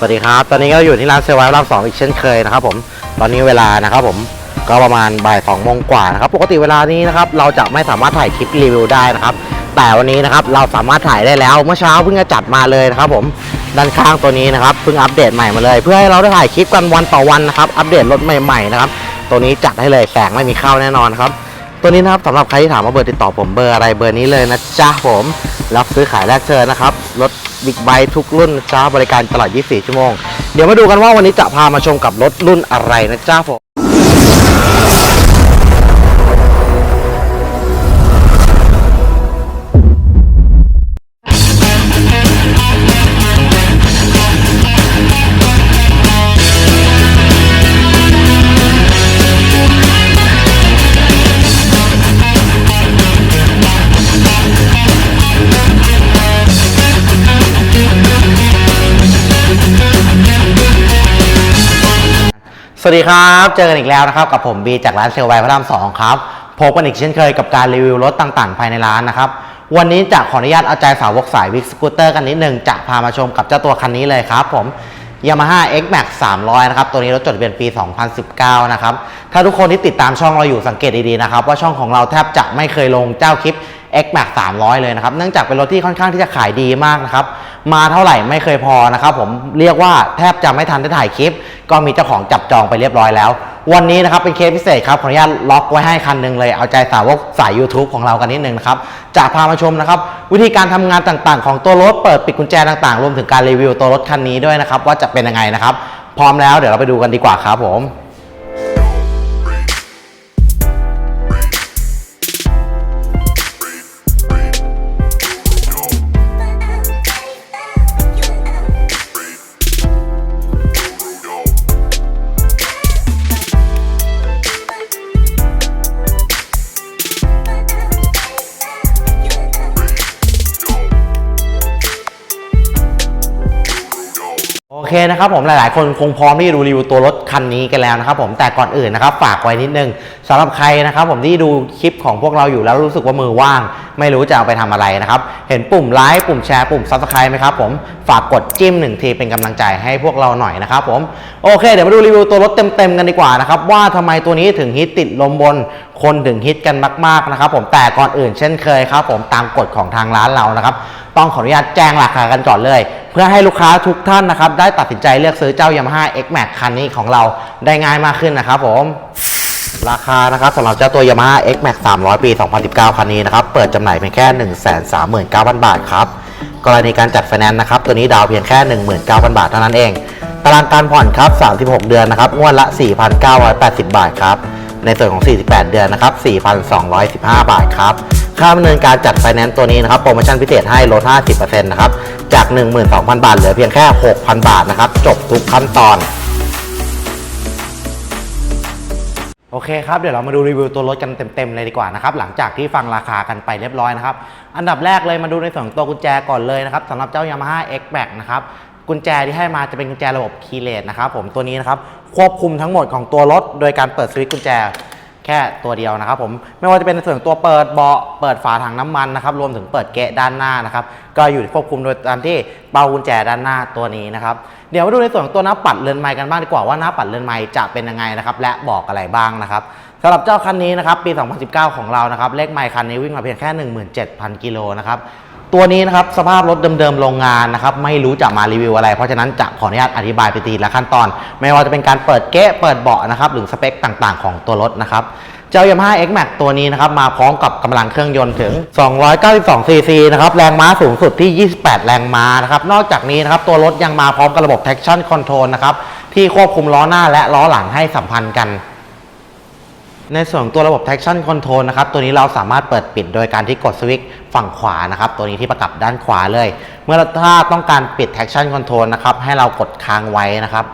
สวัสดีครับ ตอนนี้ก็อยู่ที่ร้านเซอร์ไวท์รอบสองอีกเช่นเคยนะครับผม ตอนนี้เวลานะครับผมก็ประมาณบ่ายสองโมงกว่านะครับ ปกติเวลานี้นะครับเราจะไม่สามารถถ่ายคลิปรีวิวได้นะครับ แต่วันนี้นะครับเราสามารถถ่ายได้แล้ว เมื่อเช้าเพิ่งจะจัดมาเลยนะครับผมด้านข้างตัวนี้นะครับเพิ่งอัปเดตใหม่มาเลย เพื่อให้เราได้ถ่ายคลิปกันวันต่อวันนะครับ อัปเดตรถใหม่ๆนะครับ ตัวนี้จัดให้เลยแสงไม่มีเข้าแน่นอนครับ ตัวนี้นะครับสำหรับใครที่ถามว่าเบอร์ติดต่อผมเบอร์อะไรเบอร์นี้เลยนะจ๊ะผม รับซื้อขายแลกเชิญนะครับรถบิ๊กไบค์ทุกรุ่นนะจ้าบริการตลอด 24 ชั่วโมง เดี๋ยวมาดูกันว่าวันนี้จะพามาชมกับรถรุ่นอะไรนะจ้าผม วัสดีครับ เจอกันอีกแล้วนะครับ กับผมบีจากร้านเซลไวพระรามสองครับพบกันอีกเช่นเคยกับการรีวิวรถต่างๆ ภายในร้านนะครับ วันนี้จะขออนุญาตเอาใจสาวกสายวิกสกูตเตอร์กันนิดนึง จะพามาชมกับเจ้าตัวคันนี้เลยครับผม Yamaha X Max 300 นะครับ ตัวนี้รถจดทะเบียนปี 2019 นะครับ ถ้าทุกคนที่ติดตามช่องเราอยู่สังเกตดีๆนะครับ ว่าช่องของเราแทบจะไม่เคยลงเจ้าคลิป X Max 300 เลยนะครับ เนื่องจากเป็นรถที่ค่อนข้างที่จะขายดีมากนะครับ มาเท่าไหร่ไม่เคยพอนะครับ ผมเรียกว่าแทบจะไม่ทันได้ถ่ายคลิป ก็มีเจ้าของจับจองไปเรียบร้อยแล้ว วันนี้นะครับเป็นเคสพิเศษครับขออนุญาตล็อกไว้ให้คันหนึ่งเลย เอาใจสาวกสาย YouTube ของเรากันนิดนึงนะครับจะพามาชมนะครับ วิธีการทำงานต่างๆ ของตัวรถเปิดปิดกุญแจต่างๆ รวมถึงการรีวิวตัวรถคันนี้ด้วยนะครับว่าจะเป็นยังไงนะครับ พร้อมแล้วเดี๋ยวเราไปดูกันดีกว่าครับผม โอเคนะครับผมหลายๆ คนคงพร้อมที่จะดูรีวิวตัวรถคันนี้กันแล้วนะครับผมแต่ก่อนอื่นนะครับฝากไว้นิดนึง สำหรับใครนะครับผมที่ดูคลิปของพวกเราอยู่แล้วรู้สึกว่ามือว่าง ไม่รู้จะเอาไปทำอะไรนะครับ เห็นปุ่มไลค์ปุ่มแชร์ปุ่ม subscribe ไหมครับผมฝากกดจิ้มหนึ่งทีเป็นกำลังใจให้พวกเราหน่อยนะครับผมโอเค เดี๋ยวมาดูรีวิวตัวรถเต็มๆกันดีกว่านะครับว่าทำไมตัวนี้ถึงฮิตติดลมบนคนถึงฮิตกันมากๆนะครับผมแต่ก่อนอื่นเช่นเคยครับผมตามกฎของทางร้านเรานะครับต้องขออนุญาตแจ้งราคากันก่อนเลย เพื่อให้ลูกค้าทุกท่านนะครับได้ตัดสินใจเลือกซื้อเจ้า Yamaha X Max คันนี้ของเราได้ง่ายมากขึ้นนะครับผม ราคานะครับสำหรับเจ้าตัว Yamaha X Max 300 ปี 2019 คันนี้นะครับ เปิดจำหน่ายเพียงแค่ 139,000 บาทครับ กรณีการจัดไฟแนนซ์นะครับ ตัวนี้ดาวเพียงแค่ 19,000 บาทเท่านั้นเอง ตารางการผ่อนครับ 36 เดือนนะครับ งวดละ 4,980 บาทครับ ในส่วนของ 48 เดือนนะครับ 4,215 บาทครับ ค่าดำเนินการจัดไฟแนนซ์ตัวนี้นะครับ โปรโมชั่นพิเศษให้ลด 50%นะครับ จาก 12,000 บาทเหลือเพียงแค่ 6,000 บาทนะครับ จบทุกขั้นตอน โอเคครับเดี๋ยวเรามาดูรีวิวตัวรถกันเต็มๆเลยดีกว่านะครับหลังจากที่ฟังราคากันไปเรียบร้อยนะครับอันดับแรกเลยมาดูในส่วนของตัวกุญแจก่อนเลยนะครับสำหรับเจ้า Yamaha X Max นะครับกุญแจที่ให้มาจะเป็นกุญแจระบบคีย์เลสนะครับผมตัวนี้นะครับควบคุมทั้งหมดของตัวรถ โดยการเปิดสวิตช์กุญแจ แค่ตัวเดียวนะครับผมไม่ว่าจะเป็นในส่วนของตัวเปิดเบาะเปิดฝาถังน้ำมันนะครับรวมถึงเปิดเกะด้านหน้านะครับก็อยู่ควบคุมโดยการที่เป่ากุญแจด้านหน้าตัวนี้นะครับเดี๋ยวมาดูในส่วนของตัวหน้าปัดเรือนไม้กันบ้างดีกว่าว่าหน้าปัดเรือนไม้จะเป็นยังไงนะครับและบอกอะไรบ้างนะครับสำหรับเจ้าคันนี้นะครับปี 2019 ของเรานะครับเลขไมล์คันนี้วิ่งมาเพียงแค่ 17,000 กิโลนะครับ ตัวนี้นะครับสภาพรถเดิมๆโรงงานนะครับไม่รู้จะมารีวิวอะไร เพราะฉะนั้นจะขออนุญาตอธิบายไปทีละขั้นตอน ไม่ว่าจะเป็นการเปิดเก๊ะเปิดเบาะนะครับหรือสเปคต่างๆ ของตัวรถนะครับเจ้า Yamaha X Max ตัวนี้นะครับมาพร้อมกับกำลังเครื่องยนต์ถึง 292 cc นะครับแรงม้าสูงสุดที่ 28 แรงม้านะครับนอกจากนี้นะครับตัวรถยังมาพร้อมกับระบบ traction control นะครับที่ควบคุมล้อหน้าและล้อหลังให้สัมพันธ์กัน ในส่วนตัวระบบ traction control นะครับ ตัวนี้เราสามารถเปิดปิดโดยการที่กดสวิตช์ฝั่งขวานะครับ ตัวนี้ที่ประกับด้านขวาเลย เมื่อถ้าต้องการปิด traction control นะครับ ให้เรากดค้างไว้นะครับ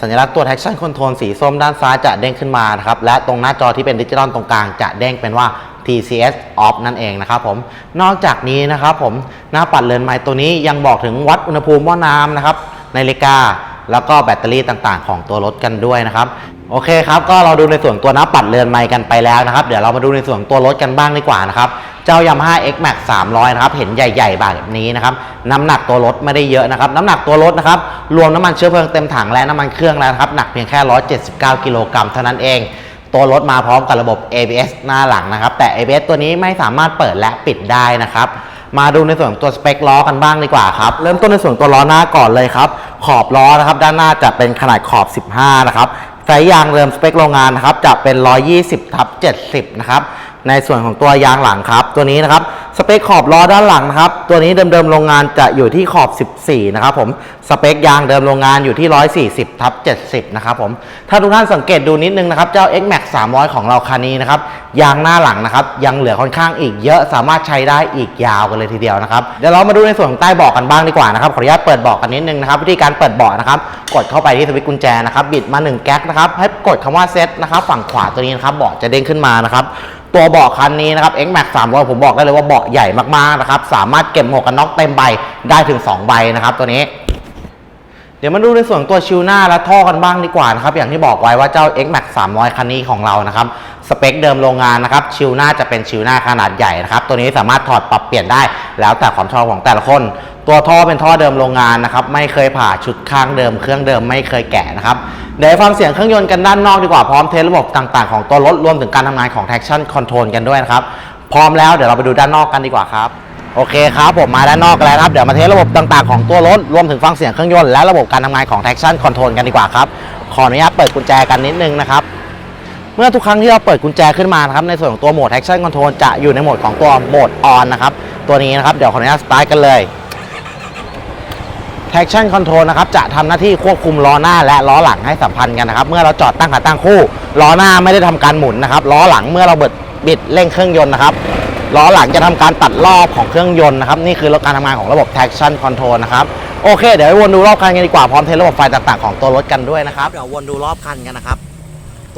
สัญลักษณ์ตัว traction control สีส้มด้านซ้ายจะเด้งขึ้นมานะครับ และตรงหน้าจอที่เป็นดิจิตอลตรงกลางจะเด้งเป็นว่า TCS off นั่นเองนะครับผม นอกจากนี้นะครับผม หน้าปัดเรือนไม้ตัวนี้ยังบอกถึงวัดอุณหภูมิหม้อน้ำนะครับ นาฬิกา แล้วก็แบตเตอรี่ต่างๆ ของตัวรถกันด้วยนะครับ โอเคครับก็เราดูในส่วนตัวน้าปัดเรือนไม้กันไปแล้วนะครับ เดี๋ยวเรามาดูในส่วนตัวรถกันบ้างดีกว่านะครับเจ้า Yamaha X Max 300 นะครับ เห็นใหญ่ ๆ แบบนี้นะครับ น้ำหนักตัวรถไม่ได้เยอะนะครับ น้ำหนักตัวรถนะครับ รวมน้ำมันเชื้อเพลิงเต็มถังและน้ำมันเครื่องแล้วนะครับ หนักเพียงแค่ 179 กิโลกรัมเท่านั้นเอง ตัวรถมาพร้อมกับระบบ ABS หน้าหลังนะครับ แต่ ABS ตัวนี้ไม่สามารถเปิดและปิดได้นะครับมาดูในส่วนตัวสเปคล้อกันบ้างดีกว่าครับ เริ่มต้นในส่วนตัวล้อหน้าก่อนเลยครับ ขอบล้อนะครับ ด้านหน้าจะเป็นขนาดขอบ 15 นะครับ ไซส์ยางเริ่มสเปคโรงงานนะครับจะเป็น 120ทับ70 นะครับ ในส่วนของตัวยางหลังครับ ตัวนี้นะครับ สเปคขอบล้อด้านหลังนะครับ ตัวนี้เดิมๆโรงงานจะอยู่ที่ขอบ 14 นะครับผม สเปคยางเดิมโรงงานอยู่ที่ 140ทับ70 นะครับผม ถ้าทุกท่านสังเกตดูนิดนึงนะครับ เจ้า X Max 300 ของเราคันนี้นะครับ ยางหน้าหลังนะครับ ยังเหลือค่อนข้างอีกเยอะสามารถใช้ได้อีกยาวกันเลยทีเดียวนะครับ เดี๋ยวเรามาดูในส่วนของใต้เบาะกันบ้างดีกว่านะครับ ขออนุญาตเปิดเบาะกันนิดนึงนะครับ วิธีการเปิดเบาะนะครับ กดเข้าไปที่สวิตช์กุญแจนะครับ บิดมา 1 แก๊กนะครับ ให้กดคำว่าเซตนะครับ ฝั่งขวาตัวนี้นะครับ เบาะจะเด้งขึ้นมานะครับตัวเบาะคันนี้นะครับ X Max 300 ผมบอกได้เลยว่าเบาะใหญ่มากๆนะครับ สามารถเก็บหมวกกันน็อกเต็มใบได้ถึง 2 ใบนะครับ ตัวนี้ เดี๋ยวมาดูในส่วนตัวชิวหน้าและท่อกันบ้างดีกว่านะครับ อย่างที่บอกไว้ว่าเจ้า X Max 300 คันนี้ของเรานะครับ สเปคเดิมโรงงานนะครับชิวหน้าจะเป็นชิวหน้าขนาดใหญ่นะครับตัวนี้สามารถถอดปรับเปลี่ยนได้ แล้วแต่ความชอบของแต่ละคน ตัวท่อเป็นท่อเดิมโรงงานนะครับไม่เคยผ่าชุดข้างเดิมเครื่องเดิมไม่เคยแกะนะครับเดี๋ยวฟังเสียงเครื่องยนต์กันด้านนอกดีกว่าพร้อมเทสระบบต่างๆของตัวรถรวมถึงการทำงานของ traction control กันด้วยนะครับพร้อมแล้วเดี๋ยวเราไปดูด้านนอกกันดีกว่าครับโอเคครับผมมาด้านนอกกันแล้วครับเดี๋ยวมาเทสระบบต่างๆของตัวรถรวมถึงฟังเสียงเครื่องยนต์และระบบการทำงานของ traction control กันดีกว่าครับขออนุญาตเปิดกุญแจกันนิดนึงนะครับ เมื่อทุกครั้งที่เราเปิดกุญแจขึ้นมานะครับในส่วนของตัวโหมด traction control จะอยู่ในโหมดของตัวโหมด on นะครับตัวนี้นะครับเดี๋ยวขออนุญาตสตาร์ทกันเลย traction control นะครับจะทำหน้าที่ควบคุมล้อหน้าและล้อหลังให้สัมพันธ์กันนะครับ เมื่อเราจอดตั้งขาตั้งคู่ล้อหน้าไม่ได้ทำการหมุนนะครับล้อหลังเมื่อเราเบิดบิดเร่งเครื่องยนต์นะครับล้อหลังจะทำการตัดรอบของเครื่องยนต์นะครับนี่คือการทำงานของระบบ traction control นะครับโอเค เดี๋ยววนดูรอบคันกันดีกว่าพร้อมเทสระบบไฟต่างๆของตัวรถกันด้วยนะครับเดี๋ยววนดูรอบคันกันนะครับ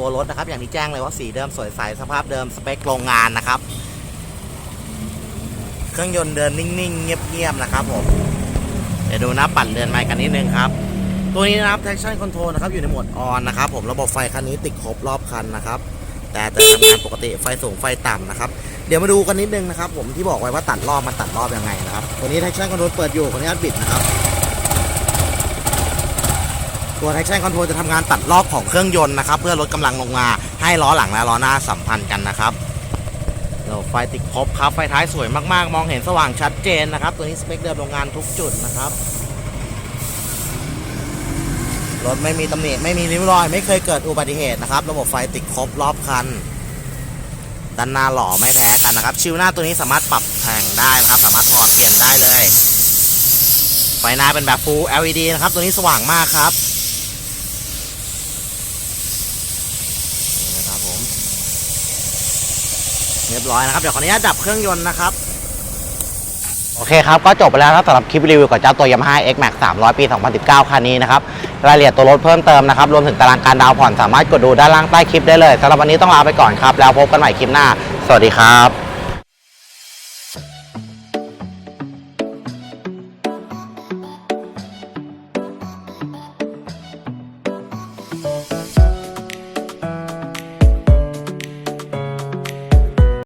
ตัวรถนะครับ อย่างที่แจ้งเลยว่าสีเดิมสวยใสสภาพเดิมสเปคโรงงานนะครับ เครื่องยนต์เดินนิ่งๆ เงียบๆนะครับผมเดี๋ยวดูหน้าปั่นเรือนไม้กันนิดนึงครับ ตัวนี้นะครับ traction control นะครับอยู่ในโหมด on นะครับผมระบบไฟคันนี้ติดครบรอบคันนะครับ แต่จะทำงานปกติไฟสูงไฟต่ำนะครับเดี๋ยวมาดูกันนิดนึงนะครับ ผมที่บอกไว้ว่าตัดรอบมันตัดรอบยังไงนะครับตัวนี้ traction control เปิดอยู่ขออนุญาตบิดนะครับ ตัว traction control จะทำงานตัดรอบของเครื่องยนต์นะครับ เพื่อลดกำลังลงมาให้ล้อหลังและล้อหน้าสัมพันธ์กันนะครับเราไฟติดครบครับ ไฟท้ายสวยมากๆ มองเห็นสว่างชัดเจนนะครับ ตัวนี้สเปคเดิมโรงงานทุกจุดนะครับ รถไม่มีตำหนิไม่มีริ้วรอย ไม่เคยเกิดอุบัติเหตุนะครับ ระบบไฟติดครบรอบคันด้านหน้าหล่อไม่แพ้กันนะครับ ชิวหน้าตัวนี้สามารถปรับแต่งได้นะครับ สามารถถอดเปลี่ยนได้เลย ไฟหน้าเป็นแบบ Full LED นะครับ ตัวนี้สว่างมากครับนี่นะครับผม เรียบร้อยนะครับเดี๋ยวขออนุญาตดับเครื่องยนต์นะครับ โอเคครับ ก็จบไปแล้วนะครับสำหรับคลิปรีวิวกับเจ้าตัว Yamaha X Max 300 ปี 2019 คันนี้นะครับ รายละเอียดตัวรถเพิ่มเติมนะครับ รวมถึงตารางการดาวน์ผ่อนสามารถกดดูด้านล่างใต้คลิปได้เลยสำหรับวันนี้ต้องลาไปก่อนครับ แล้วพบกันใหม่คลิปหน้า สวัสดีครับ